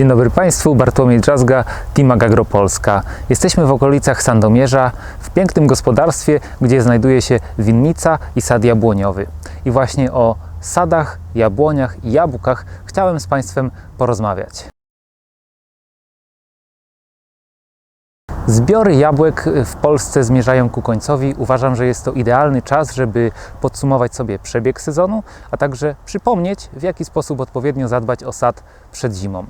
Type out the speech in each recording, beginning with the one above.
Dzień dobry Państwu, Bartłomiej Drzazga, Team Agropolska. Jesteśmy w okolicach Sandomierza, w pięknym gospodarstwie, gdzie znajduje się winnica i sad jabłoniowy. I właśnie o sadach, jabłoniach i jabłkach chciałem z Państwem porozmawiać. Zbiory jabłek w Polsce zmierzają ku końcowi. Uważam, że jest to idealny czas, żeby podsumować sobie przebieg sezonu, a także przypomnieć, w jaki sposób odpowiednio zadbać o sad przed zimą.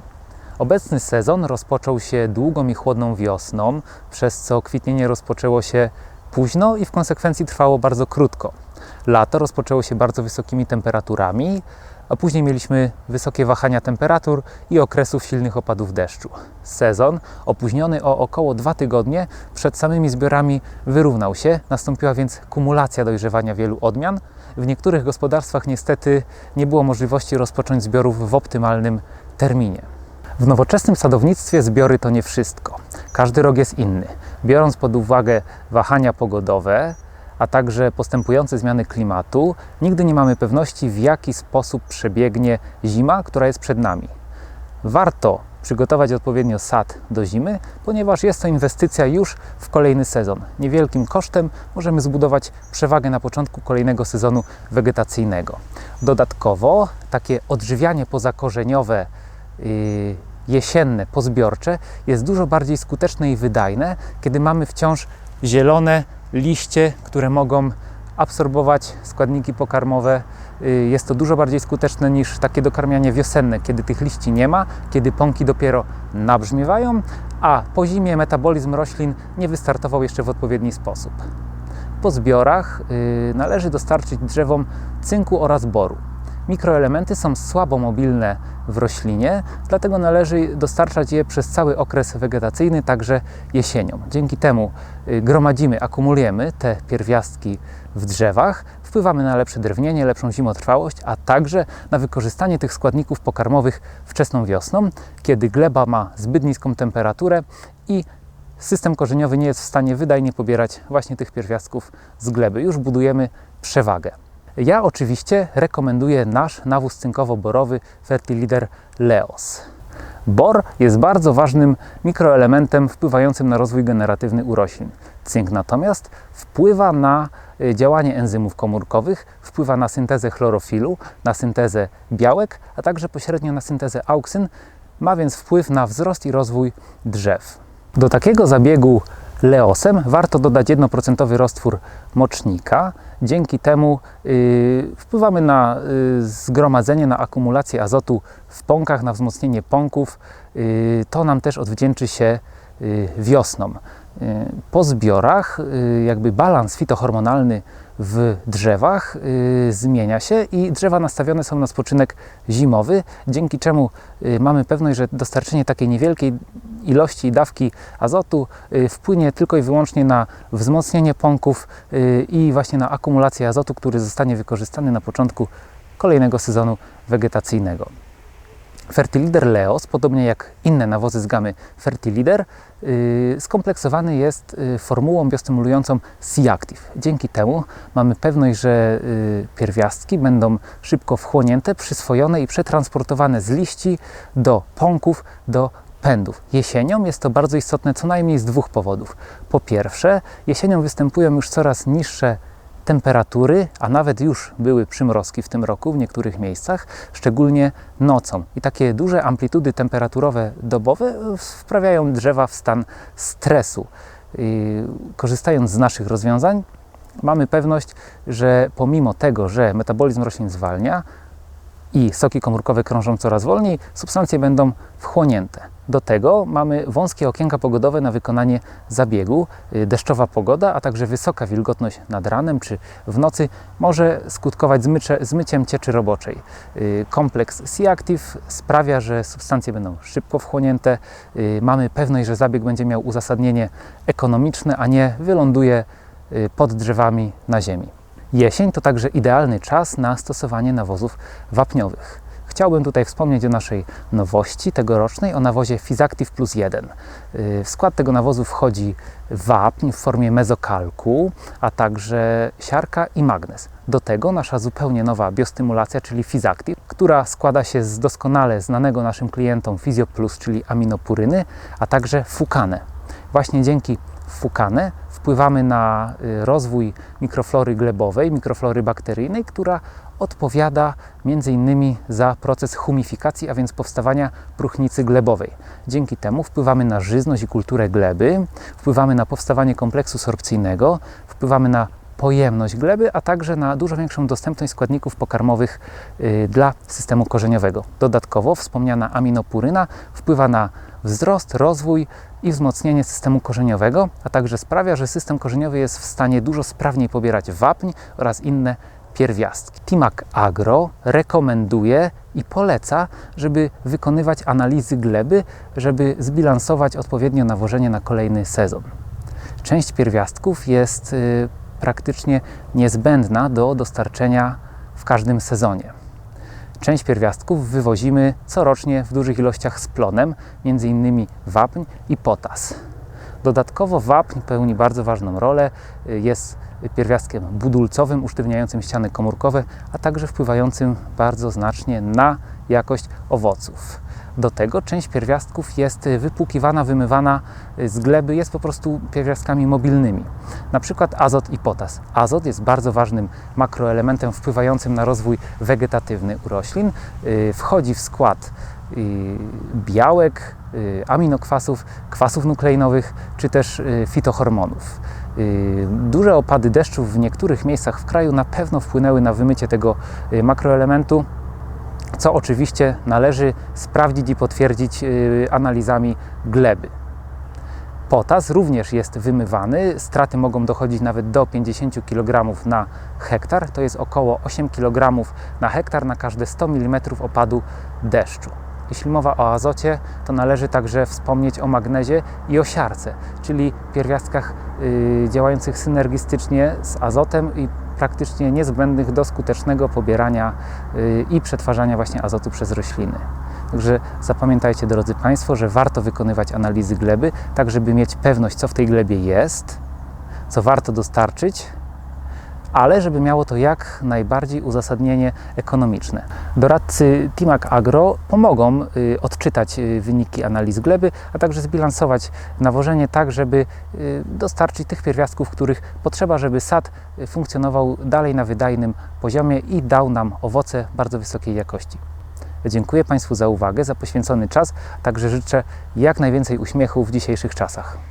Obecny sezon rozpoczął się długą i chłodną wiosną, przez co kwitnienie rozpoczęło się późno i w konsekwencji trwało bardzo krótko. Lato rozpoczęło się bardzo wysokimi temperaturami, a później mieliśmy wysokie wahania temperatur i okresów silnych opadów deszczu. Sezon, opóźniony o około dwa tygodnie, przed samymi zbiorami wyrównał się, nastąpiła więc kumulacja dojrzewania wielu odmian. W niektórych gospodarstwach niestety nie było możliwości rozpocząć zbiorów w optymalnym terminie. W nowoczesnym sadownictwie zbiory to nie wszystko. Każdy rok jest inny. Biorąc pod uwagę wahania pogodowe, a także postępujące zmiany klimatu, nigdy nie mamy pewności, w jaki sposób przebiegnie zima, która jest przed nami. Warto przygotować odpowiednio sad do zimy, ponieważ jest to inwestycja już w kolejny sezon. Niewielkim kosztem możemy zbudować przewagę na początku kolejnego sezonu wegetacyjnego. Dodatkowo takie odżywianie pozakorzeniowe yy, jesienne, pozbiorcze jest dużo bardziej skuteczne i wydajne, kiedy mamy wciąż zielone liście, które mogą absorbować składniki pokarmowe. Y, Jest to dużo bardziej skuteczne niż takie dokarmianie wiosenne, kiedy tych liści nie ma, kiedy pąki dopiero nabrzmiewają, a po zimie metabolizm roślin nie wystartował jeszcze w odpowiedni sposób. Po zbiorach y, należy dostarczyć drzewom cynku oraz boru. Mikroelementy są słabo mobilne w roślinie, dlatego należy dostarczać je przez cały okres wegetacyjny, także jesienią. Dzięki temu y, gromadzimy, akumulujemy te pierwiastki w drzewach, wpływamy na lepsze drewnienie, lepszą zimotrwałość, a także na wykorzystanie tych składników pokarmowych wczesną wiosną, kiedy gleba ma zbyt niską temperaturę i system korzeniowy nie jest w stanie wydajnie pobierać właśnie tych pierwiastków z gleby. Już budujemy przewagę. Ja oczywiście rekomenduję nasz nawóz cynkowo-borowy Fertilider Leos. Bor jest bardzo ważnym mikroelementem wpływającym na rozwój generatywny u roślin. Cynk natomiast wpływa na y, działanie enzymów komórkowych, wpływa na syntezę chlorofilu, na syntezę białek, a także pośrednio na syntezę auksyn, ma więc wpływ na wzrost i rozwój drzew. Do takiego zabiegu leosem warto dodać 1% roztwór mocznika. Dzięki temu y, wpływamy na y, zgromadzenie, na akumulację azotu w pąkach, na wzmocnienie pąków. Y, to nam też odwdzięczy się wiosną. Y, Po zbiorach y, jakby balans fitohormonalny w drzewach y, zmienia się i drzewa nastawione są na spoczynek zimowy, dzięki czemu mamy pewność, że dostarczenie takiej niewielkiej ilości dawki azotu wpłynie tylko i wyłącznie na wzmocnienie pąków i właśnie na akumulację azotu, który zostanie wykorzystany na początku kolejnego sezonu wegetacyjnego. Fertilider Leos, podobnie jak inne nawozy z gamy Fertilider, yy, skompleksowany jest yy, formułą biostymulującą C-Active. Dzięki temu mamy pewność, że yy, pierwiastki będą szybko wchłonięte, przyswojone i przetransportowane z liści do pąków, do pędów. Jesienią jest to bardzo istotne co najmniej z dwóch powodów. Po pierwsze, jesienią występują już coraz niższe temperatury, a nawet już były przymrozki w tym roku w niektórych miejscach, szczególnie nocą. I takie duże amplitudy temperaturowe dobowe wprawiają drzewa w stan stresu. I korzystając z naszych rozwiązań, mamy pewność, że pomimo tego, że metabolizm roślin zwalnia i soki komórkowe krążą coraz wolniej, substancje będą wchłonięte. Do tego mamy wąskie okienka pogodowe na wykonanie zabiegu. Y, Deszczowa pogoda, a także wysoka wilgotność nad ranem czy w nocy może skutkować zmyciem cieczy roboczej. Y, Kompleks C-Active sprawia, że substancje będą szybko wchłonięte. Y, Mamy pewność, że zabieg będzie miał uzasadnienie ekonomiczne, a nie wyląduje pod drzewami na ziemi. Jesień to także idealny czas na stosowanie nawozów wapniowych. Chciałbym tutaj wspomnieć o naszej nowości tegorocznej, o nawozie Fizactive Plus 1. Y, W skład tego nawozu wchodzi wapń w formie mezokalku, a także siarka i magnez. Do tego nasza zupełnie nowa biostymulacja, czyli Fizactive, która składa się z doskonale znanego naszym klientom Physio Plus, czyli aminopuryny, a także fukane. Właśnie dzięki fukane wpływamy na y, rozwój mikroflory glebowej, mikroflory bakteryjnej, która odpowiada między innymi za proces humifikacji, a więc powstawania próchnicy glebowej. Dzięki temu wpływamy na żyzność i kulturę gleby, wpływamy na powstawanie kompleksu sorpcyjnego, wpływamy na pojemność gleby, a także na dużo większą dostępność składników pokarmowych y, dla systemu korzeniowego. Dodatkowo wspomniana aminopuryna wpływa na wzrost, rozwój i wzmocnienie systemu korzeniowego, a także sprawia, że system korzeniowy jest w stanie dużo sprawniej pobierać wapń oraz inne pierwiastki. Timac Agro rekomenduje i poleca, żeby wykonywać analizy gleby, żeby zbilansować odpowiednio nawożenie na kolejny sezon. Część pierwiastków jest y, praktycznie niezbędna do dostarczenia w każdym sezonie. Część pierwiastków wywozimy corocznie w dużych ilościach z plonem, m.in. wapń i potas. Dodatkowo wapń pełni bardzo ważną rolę, y, jest pierwiastkiem budulcowym, usztywniającym ściany komórkowe, a także wpływającym bardzo znacznie na jakość owoców. Do tego część pierwiastków jest wypłukiwana, wymywana z gleby, jest po prostu pierwiastkami mobilnymi. Na przykład azot i potas. Azot jest bardzo ważnym makroelementem wpływającym na rozwój wegetatywny u roślin. Y, Wchodzi w skład y, białek, y, aminokwasów, kwasów nukleinowych czy też fitohormonów. Duże opady deszczów w niektórych miejscach w kraju na pewno wpłynęły na wymycie tego makroelementu co oczywiście należy sprawdzić i potwierdzić y, analizami gleby. Potas również jest wymywany, straty mogą dochodzić nawet do 50 kg na hektar, to jest około 8 kg na hektar na każde 100 mm opadu deszczu. Jeśli mowa o azocie, to należy także wspomnieć o magnezie i o siarce, czyli pierwiastkach y, działających synergistycznie z azotem i praktycznie niezbędnych do skutecznego pobierania y, i przetwarzania właśnie azotu przez rośliny. Także zapamiętajcie, drodzy Państwo, że warto wykonywać analizy gleby, tak żeby mieć pewność, co w tej glebie jest, co warto dostarczyć, ale żeby miało to jak najbardziej uzasadnienie ekonomiczne. Doradcy Timac Agro pomogą y, odczytać y, wyniki analiz gleby, a także zbilansować nawożenie tak, żeby y, dostarczyć tych pierwiastków, których potrzeba, żeby sad funkcjonował dalej na wydajnym poziomie i dał nam owoce bardzo wysokiej jakości. Dziękuję Państwu za uwagę, za poświęcony czas, także życzę jak najwięcej uśmiechu w dzisiejszych czasach.